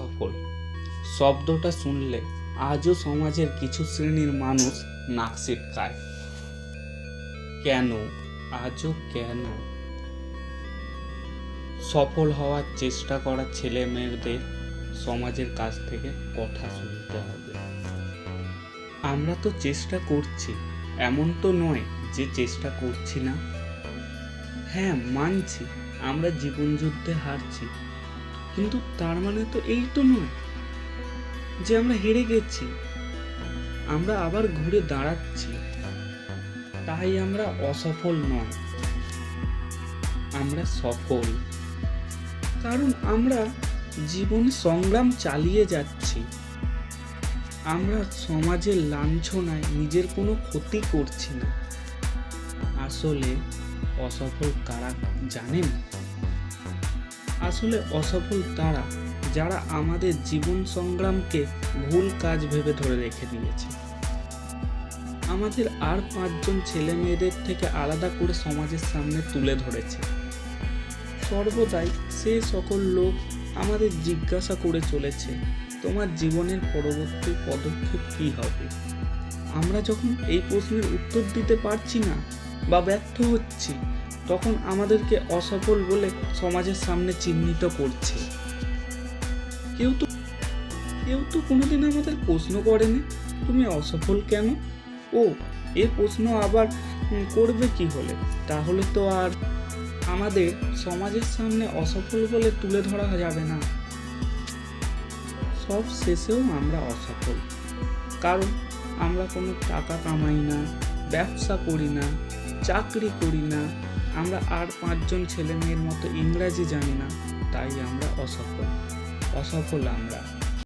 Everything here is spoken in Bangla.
অসফল শব্দটা শুনলে আজও সমাজের কিছু শ্রেণির মানুষ নাক সিটকায় কেন? আজও কেন? সফল হওয়ার চেষ্টা করা ছেলে মেয়েদের সমাজের কাছ থেকে কথা শুনতে হবে। আমরা তো চেষ্টা করছি, এমন তো নয় যে চেষ্টা করছি না। হ্যাঁ মানছি, আমরা জীবনযুদ্ধে হারছি কিন্তু তার মানে তো এই তো নয় যে আমরা হেরে গেছি। আমরা আবার ঘুরে দাঁড়াচ্ছি। তাই আমরা অসফল নয়। আমরা সফল। কারণ আমরা জীবন সংগ্রাম চালিয়ে যাচ্ছি। আমরা সমাজের লাঞ্ছনায় নিজের কোনো ক্ষতি করছি না। আসলে অসফল কারা জানেন? আসলে অসফল তারা যারা আমাদের জীবন সংগ্রামকে ভুল কাজ ভেবে ধরে রেখে দিয়েছে। আমাদের আর পাঁচজন ছেলে মেয়েদের থেকে আলাদা করে সমাজের সামনে তুলে ধরেছে। সর্বদাই সে সকল লোক আমাদের জিজ্ঞাসা করে চলেছে, তোমার জীবনের পরবর্তী পদক্ষেপ কী হবে? আমরা যখন এই প্রশ্নের উত্তর দিতে পারছি না বা ব্যর্থ হচ্ছি তখন আমাদেরকে অসফল বলে সমাজের সামনে চিহ্নিত করছে। কেউ তো কেউ তো কোনোদিন আমাদের প্রশ্ন করেনি, তুমি অসফল কেন? ও, এ প্রশ্ন আবার করবে কি হলে? তাহলে তো আর আমাদের সমাজের সামনে অসফল বলে তুলে ধরা যাবে না। সব শেষেও আমরা অসফল। কারণ আমরা কোনো টাকা কামাই না, ব্যবসা করি না, চাকরি করি না আমরা আর পাঁচজন ছেলে মেয়ের মতো ইংরাজি জানি না তাই আমরা অসফল। অসফল আমরা।